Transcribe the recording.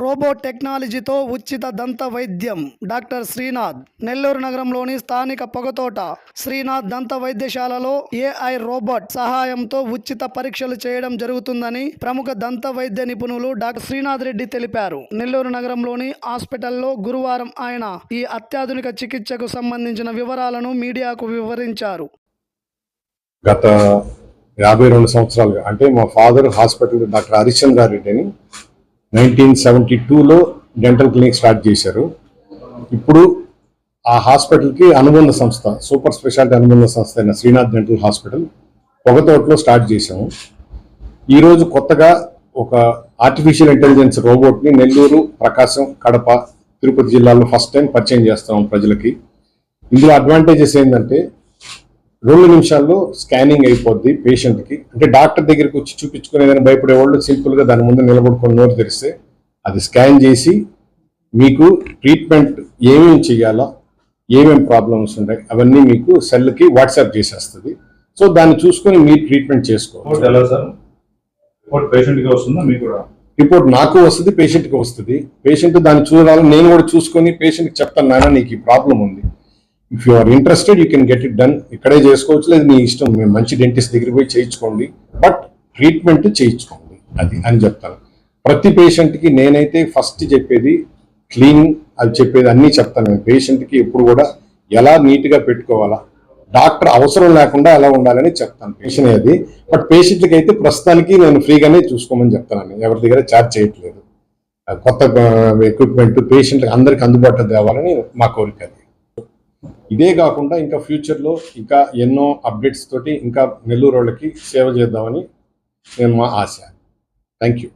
Robo టెక్నాలజీతో ఉచిత దంత వైద్యం. డాక్టర్ శ్రీనాథ్ నెల్లూరు నగరంలోని స్థానిక పొగతోట శ్రీనాథ్ దంత వైద్యశాలలో ఏఐ రోబోట్ సహాయంతో ఉచిత పరీక్షలు చేయడం జరుగుతుందని ప్రముఖ దంత వైద్య నిపుణులు డాక్టర్ శ్రీనాథ్ రెడ్డి తెలిపారు. నెల్లూరు నగరంలోని హాస్పిటల్లో గురువారం ఆయన ఈ అత్యాధునిక చికిత్సకు సంబంధించిన వివరాలను మీడియాకు వివరించారు. గత యాభై రెండు సంవత్సరాలుగా అంటే మా ఫాదర్ హాస్పిటల్ డాక్టర్ హరిశ్చంద్ర అని నైన్టీన్ సెవెంటీ టూలో డెంటల్ క్లినిక్ స్టార్ట్ చేశారు. ఇప్పుడు ఆ హాస్పిటల్కి అనుబంధ సంస్థ సూపర్ స్పెషాలిటీ అనుబంధ సంస్థ అయిన శ్రీనాథ్ డెంటల్ హాస్పిటల్ పొగతోటలో స్టార్ట్ చేశాము. ఈరోజు కొత్తగా ఒక ఆర్టిఫిషియల్ ఇంటెలిజెన్స్ రోబోట్ని నెల్లూరు ప్రకాశం కడప తిరుపతి జిల్లాలో ఫస్ట్ టైం పరిచయం చేస్తాం ప్రజలకి. ఇందులో అడ్వాంటేజెస్ ఏంటంటే రెండు నిమిషాల్లో స్కానింగ్ అయిపోద్ది పేషెంట్కి. అంటే డాక్టర్ దగ్గరికి వచ్చి చూపించుకునే ఏదైనా భయపడే వాళ్ళు సింపుల్గా దాని ముందు నిలబడుకొని నోరు తెరిస్తే అది స్కాన్ చేసి మీకు ట్రీట్మెంట్ ఏమేమి చేయాలో ఏమేమి ప్రాబ్లమ్స్ ఉంటాయి అవన్నీ మీకు సెల్కి వాట్సాప్ చేసేస్తుంది. సో దాన్ని చూసుకొని మీరు ట్రీట్మెంట్ చేసుకోవాలి. రిపోర్ట్ ఎలా సార్? రిపోర్ట్ పేషెంట్కి వస్తుందా మీకు కూడా? రిపోర్ట్ నాకు వస్తుంది పేషెంట్కి వస్తుంది. పేషెంట్ దాన్ని చూడాలని నేను కూడా చూసుకొని పేషెంట్కి చెప్తాను నాన్న నీకు ఈ ప్రాబ్లం ఉంది. If you are interested you can get it done ఇక్కడే చేసుకోవచ్చు. లేదు మీ ఇష్టం. మేము మంచి డెంటిస్ట్ దగ్గరికి పోయి చేయించుకోండి. బట్ ట్రీట్మెంట్ చేయించుకోండి. అది అని చెప్తాను. ప్రతి పేషెంట్కి నేనైతే ఫస్ట్ చెప్పేది క్లీనింగ్ అది చెప్పేది అన్నీ చెప్తాను. నేను పేషెంట్కి ఎప్పుడు కూడా ఎలా నీట్గా పెట్టుకోవాలా డాక్టర్ అవసరం లేకుండా ఎలా ఉండాలని చెప్తాను. పేషెంట్ అది. బట్ పేషెంట్కి అయితే ప్రస్తుతానికి నేను ఫ్రీగానే చూసుకోమని చెప్తాను. ఎవరి దగ్గర ఛార్జ్ చేయట్లేదు. కొత్త ఎక్విప్మెంట్ పేషెంట్కి అందరికి అందుబాటులో తేవాలని మా కోరిక అది. ఇదే కాకుండా ఇంకా ఫ్యూచర్లో ఇంకా ఎన్నో అప్డేట్స్ తోటి ఇంకా నెల్లూరు వాళ్ళకి సేవ చేద్దామని నేను మా ఆశ. Thank you